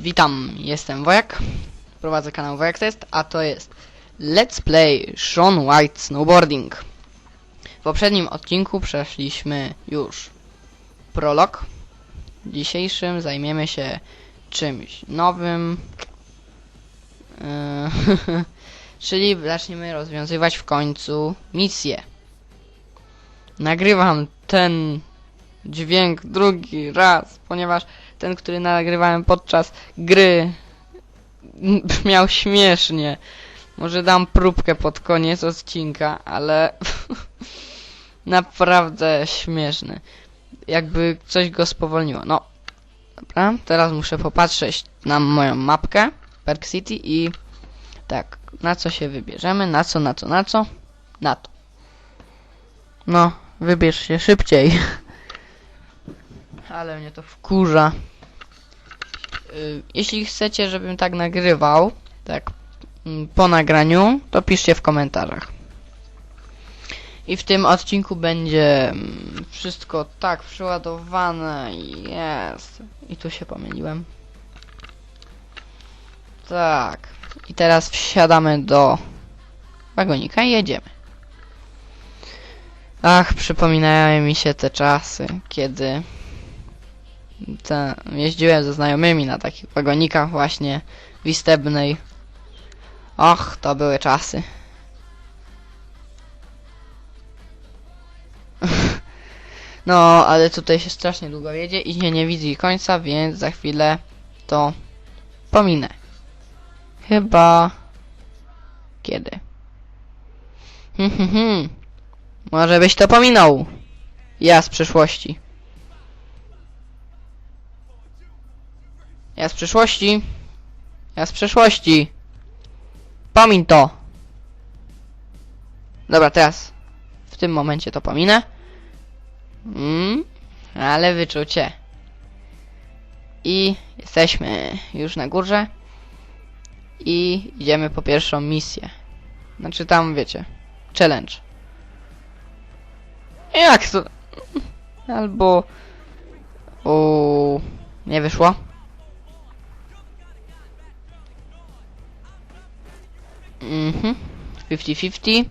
Witam, jestem Wojak. Prowadzę kanał Wojak Test, a to jest Let's Play Sean White Snowboarding. W poprzednim odcinku przeszliśmy już prolog. W dzisiejszym zajmiemy się czymś nowym. Yy, Czyli zaczniemy rozwiązywać w końcu misję. Nagrywam ten dźwięk drugi raz, ponieważ ten, który nagrywałem podczas gry brzmiał śmiesznie. Może dam próbkę pod koniec odcinka, ale naprawdę śmieszny. Jakby coś go spowolniło. No, dobra, teraz muszę popatrzeć na moją mapkę Park City i tak, na co się wybierzemy, na co, na co, na co? Na to. No, wybierz się szybciej. Ale mnie to wkurza. Y, Jeśli chcecie, żebym tak nagrywał, tak mm, po nagraniu, to piszcie w komentarzach. I w tym odcinku będzie mm, wszystko tak przeładowane. Jest. I tu się pomyliłem. Tak. I teraz wsiadamy do wagonika i jedziemy. Ach, przypominają mi się te czasy, kiedy te, jeździłem ze znajomymi na takich wagonikach właśnie w Istebnej. Och, to były czasy. No, ale tutaj się strasznie długo jedzie i nie widzi końca, więc za chwilę to pominę. Chyba... Kiedy? Hmm, hmm, hmm. Może byś to pominął. Ja z przyszłości. Ja z przyszłości. Ja z przyszłości. Pomin to. Dobra, teraz w tym momencie to pominę. Mm, ale wyczucie. I jesteśmy już na górze. I idziemy po pierwszą misję. Znaczy tam, wiecie, challenge. Jak to? Albo... O, nie wyszło. Mhm. 50-50.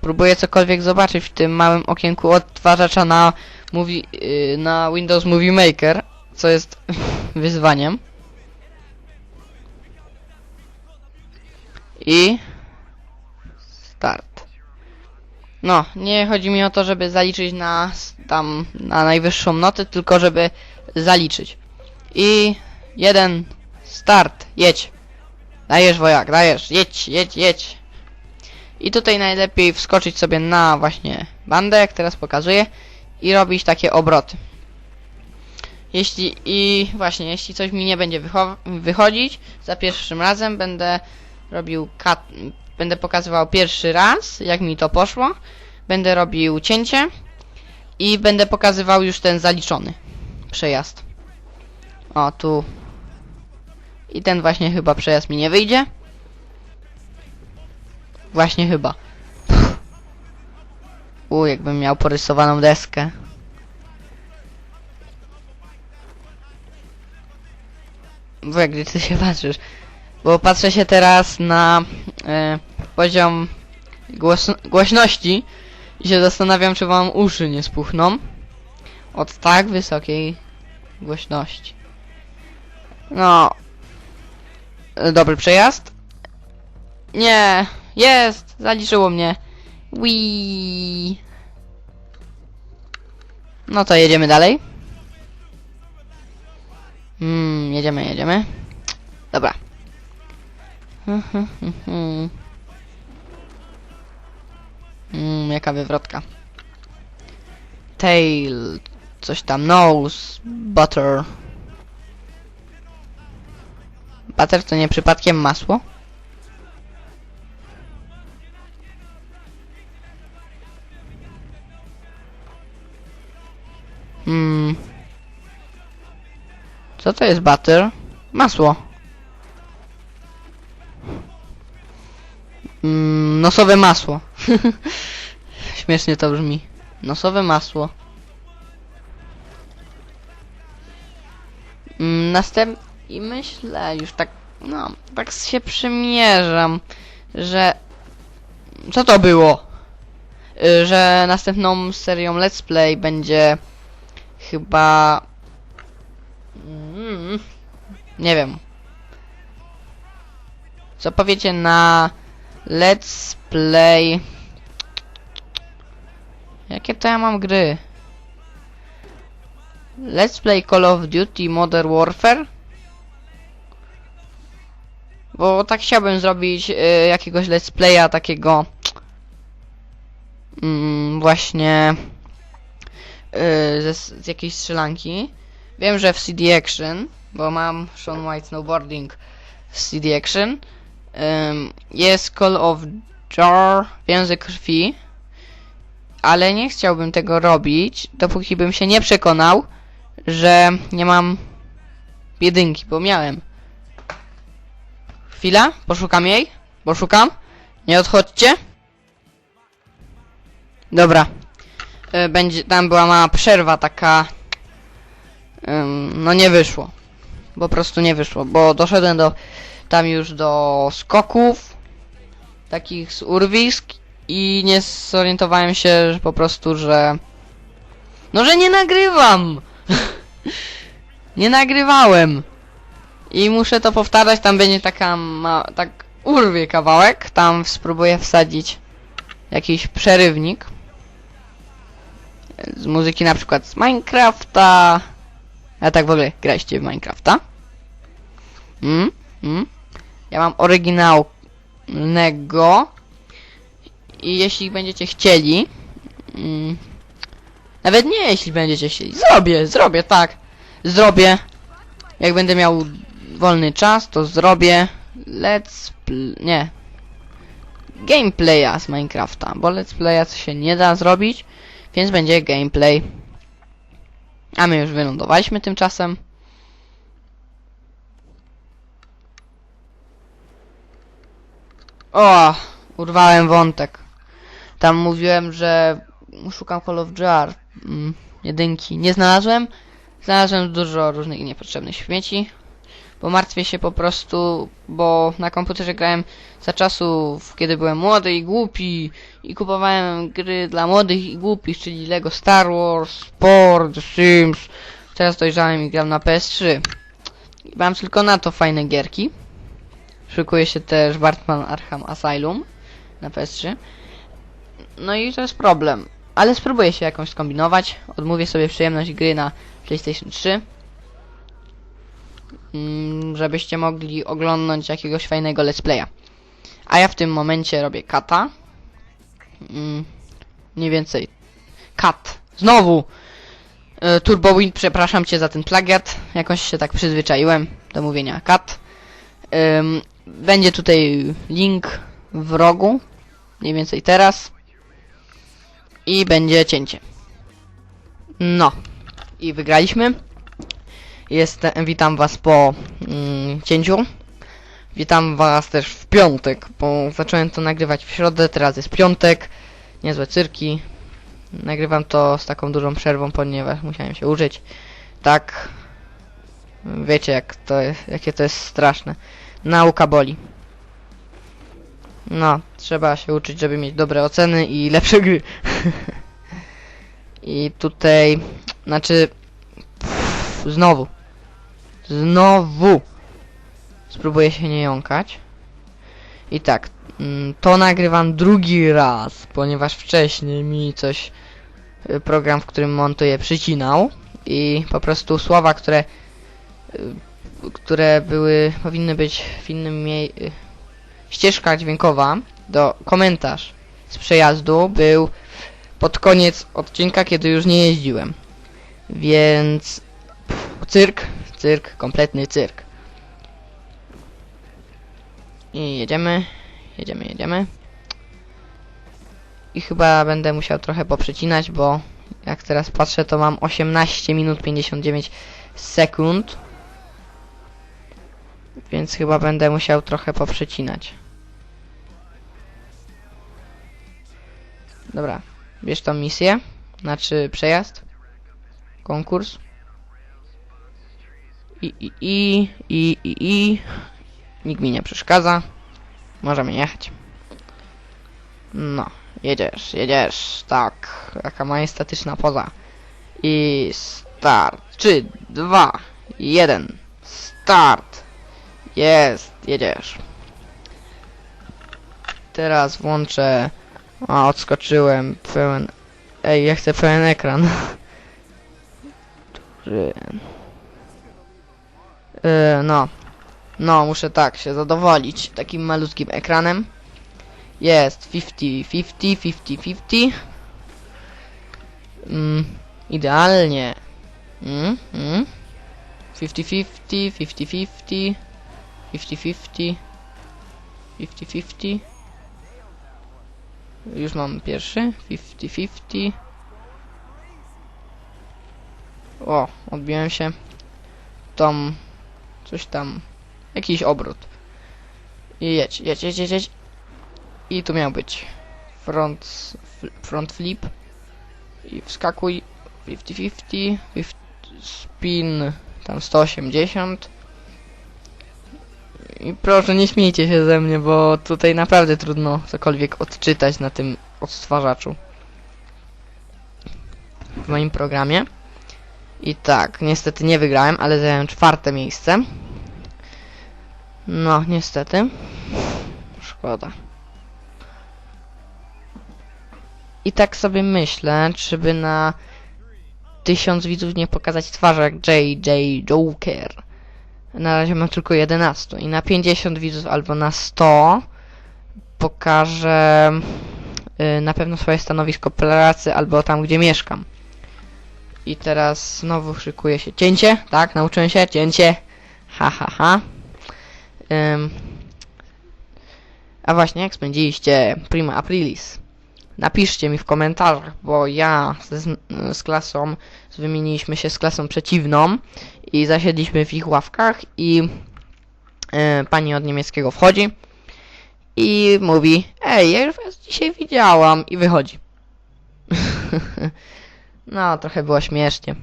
Próbuję cokolwiek zobaczyć w tym małym okienku odtwarzacza na, movie, yy, na Windows Movie Maker, co jest wyzwaniem. I start. No, nie chodzi mi o to, żeby zaliczyć na tam na najwyższą notę, tylko żeby zaliczyć. I jeden start, jedź. Dajesz wojak, dajesz, jedź, jedź, jedź. I tutaj najlepiej wskoczyć sobie na właśnie bandę, jak teraz pokazuję, i robić takie obroty. Jeśli i właśnie, jeśli coś mi nie będzie wycho- wychodzić, za pierwszym razem będę robił będę pokazywał pierwszy raz, jak mi to poszło. Będę robił cięcie i będę pokazywał już ten zaliczony przejazd. O, tu. I ten właśnie chyba przejazd mi nie wyjdzie. Właśnie chyba. U, jakbym miał porysowaną deskę. Bo gdy ty się patrzysz. Bo patrzę się teraz na e, poziom głośności i się zastanawiam, czy wam uszy nie spuchną od tak wysokiej głośności. No. E, Dobry przejazd. Nie, jest, zaliczyło mnie. Wii. No to jedziemy dalej. Mm, jedziemy, jedziemy. Dobra. Mm, jaka wywrotka. Tail, coś tam, nose, butter. Butter to nie przypadkiem masło? Hmm. Co to jest butter? Masło. Mm, nosowe masło. Śmiesznie to brzmi. Nosowe masło. Mm, następ... I myślę, już tak, no, tak się przymierzam, że... Co to było? Y, Że następną serią Let's Play będzie chyba... Mm, nie wiem. Co powiecie na Let's Play... Jakie to ja mam gry? Let's Play Call of Duty Modern Warfare? Bo tak chciałbym zrobić y, jakiegoś Let's Playa takiego mm, właśnie y, ze, z jakiejś strzelanki. Wiem, że w CD Action, bo mam Sean White Snowboarding w CD Action, ym, jest Call of Jar Więzy Krwi, ale nie chciałbym tego robić, dopóki bym się nie przekonał, że nie mam jedynki, bo miałem. Chwila, poszukam jej, poszukam. Nie odchodźcie. Dobra. Y, Będzie, tam była mała przerwa taka. No nie wyszło. Po prostu nie wyszło, bo doszedłem do tam już do skoków takich z urwisk i nie zorientowałem się, że po prostu, że no, że nie nagrywam. nie nagrywałem. I muszę to powtarzać, tam będzie taka ma, tak urwie kawałek, tam spróbuję wsadzić jakiś przerywnik z muzyki na przykład z Minecrafta. A tak w ogóle graliście w Minecrafta? Mm? Mm? Ja mam oryginalnego i jeśli będziecie chcieli mm, nawet nie jeśli będziecie chcieli zrobię, zrobię, tak zrobię jak będę miał wolny czas, to zrobię let's nie gameplaya z Minecrafta, bo let's playa co się nie da zrobić, więc będzie gameplay. A my już wylądowaliśmy tymczasem. O, urwałem wątek. Tam mówiłem, że szukam Call of Jar mm, jedynki. Nie znalazłem. Znalazłem dużo różnych niepotrzebnych śmieci. Bo martwię się po prostu, bo na komputerze grałem za czasów, kiedy byłem młody i głupi i kupowałem gry dla młodych i głupich, czyli Lego Star Wars, Sport, Sims. Teraz dojrzałem i gram na PS3. I mam tylko na to fajne gierki. Szykuje się też Batman Arkham Asylum na PS3. No i to jest problem. Ale spróbuję się jakąś skombinować. Odmówię sobie przyjemność gry na PlayStation 3. Mm, żebyście mogli oglądać jakiegoś fajnego let's playa. A ja w tym momencie robię kata. Mm, mniej więcej. Kat. Znowu! E, Turbo Wind, przepraszam cię za ten plagiat. Jakoś się tak przyzwyczaiłem do mówienia kat. Będzie tutaj link w rogu. Mniej więcej teraz. I będzie cięcie. No. I wygraliśmy. Jestem, witam was po mm, cięciu. Witam was też w piątek, bo zacząłem to nagrywać w środę, teraz jest piątek. Niezłe cyrki. Nagrywam to z taką dużą przerwą, ponieważ musiałem się użyć. Tak. Wiecie jak to jest, jakie to jest straszne. Nauka boli. No, trzeba się uczyć, żeby mieć dobre oceny i lepsze gry. I tutaj, znaczy, pff, znowu, znowu, spróbuję się nie jąkać. I tak, mm, to nagrywam drugi raz, ponieważ wcześniej mi coś, y, program, w którym montuję, przycinał i po prostu słowa, które, y, które były, powinny być w innym miejscu, ścieżka dźwiękowa do komentarz z przejazdu był pod koniec odcinka, kiedy już nie jeździłem. Więc pff, cyrk, cyrk, kompletny cyrk. I jedziemy, jedziemy, jedziemy. I chyba będę musiał trochę poprzecinać, bo jak teraz patrzę, to mam 18 minut 59 sekund. Więc chyba będę musiał trochę poprzecinać. Dobra, bierz tą misję, znaczy przejazd, konkurs I, i, i, i, i, i. Nikt mi nie przeszkadza. Możemy jechać. No, jedziesz, jedziesz. Tak, jaka majestatyczna poza. I start. 3, 2, 1. Start. Jest, jedziesz. Teraz włączę. A, odskoczyłem. Pełen. Ej, ja chcę pełen ekran. Duży. Yy, no. No, muszę tak się zadowolić takim malutkim ekranem. Jest 50, 50, 50, 50. Mm, idealnie. Mm, mm. 50, 50, 50, 50. 50, 50. 50, 50. Już mam pierwszy. 50, 50. O, odbiłem się. Tam coś tam. Jakiś obrót. I jedź, jedź, jedź, jedź, jedź. I tu miał być front, front flip. I wskakuj 50-50, 50, spin tam 180. I proszę nie śmiejcie się ze mnie, bo tutaj naprawdę trudno cokolwiek odczytać na tym odtwarzaczu. W moim programie. I tak, niestety nie wygrałem, ale zająłem czwarte miejsce. No, niestety. Szkoda. I tak sobie myślę, czy by na tysiąc widzów nie pokazać twarzy jak JJ Joker. Na razie mam tylko 11 i na 50 widzów albo na 100 pokażę y, na pewno swoje stanowisko pracy albo tam gdzie mieszkam. I teraz znowu szykuje się cięcie, tak? Nauczyłem się cięcie. Ha ha ha. A właśnie, jak spędziliście Prima Aprilis? Napiszcie mi w komentarzach, bo ja z, z klasą wymieniliśmy się z klasą przeciwną i zasiedliśmy w ich ławkach i e, pani od niemieckiego wchodzi i mówi Ej, ja już was dzisiaj widziałam i wychodzi. no, trochę było śmiesznie.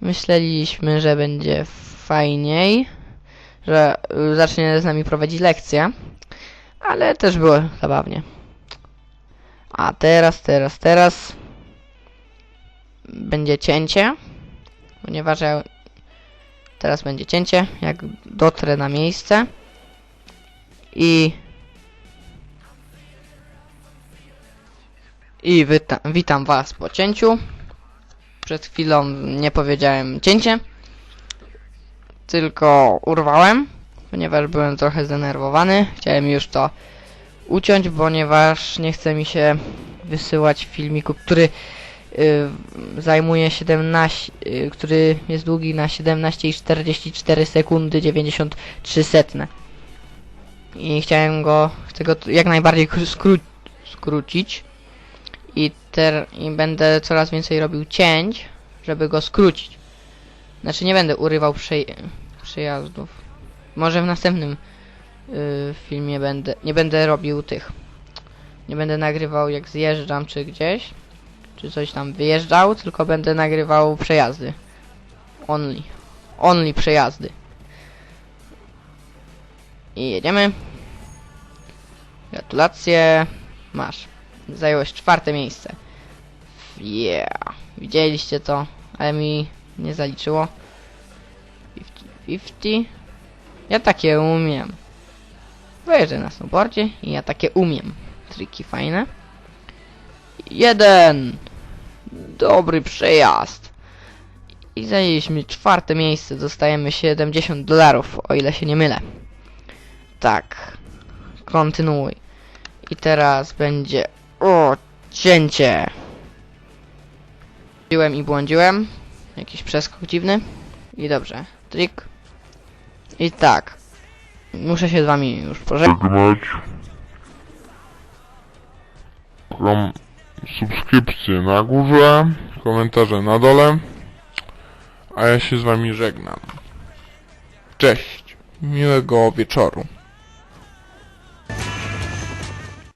Myśleliśmy, że będzie fajniej, że zacznie z nami prowadzić lekcje, ale też było zabawnie. A teraz, teraz, teraz będzie cięcie, ponieważ ja teraz będzie cięcie, jak dotrę na miejsce i i wita witam was po cięciu. Przed chwilą nie powiedziałem cięcie, tylko urwałem, ponieważ byłem trochę zdenerwowany. Chciałem już to uciąć, ponieważ nie chce mi się wysyłać filmiku, który y, zajmuje 17, y, który jest długi na 17 i 44 sekundy 93 setne. I chciałem go, chcę go jak najbardziej kró- skró- skrócić. Ter, I będę coraz więcej robił cięć, żeby go skrócić. Znaczy nie będę urywał przej- przejazdów. Może w następnym y, filmie będę, nie będę robił tych. Nie będę nagrywał jak zjeżdżam czy gdzieś, czy coś tam wyjeżdżał, tylko będę nagrywał przejazdy. Only. Only przejazdy. I jedziemy. Gratulacje. Masz. Zająłeś czwarte miejsce. Yeah. Widzieliście to, ale mi nie zaliczyło. 50-50. Ja takie umiem. Wyjeżdżę na snowboardzie i ja takie umiem. Triki fajne. Jeden! Dobry przejazd. I zajęliśmy czwarte miejsce. Dostajemy 70 dolarów, o ile się nie mylę. Tak. Kontynuuj. I teraz będzie... O, cięcie! Błądziłem i błądziłem. Jakiś przeskok dziwny. I dobrze. Trik. I tak. Muszę się z wami już pożegnać. żegnać. Kom subskrypcje na górze, komentarze na dole. A ja się z wami żegnam. Cześć. Miłego wieczoru.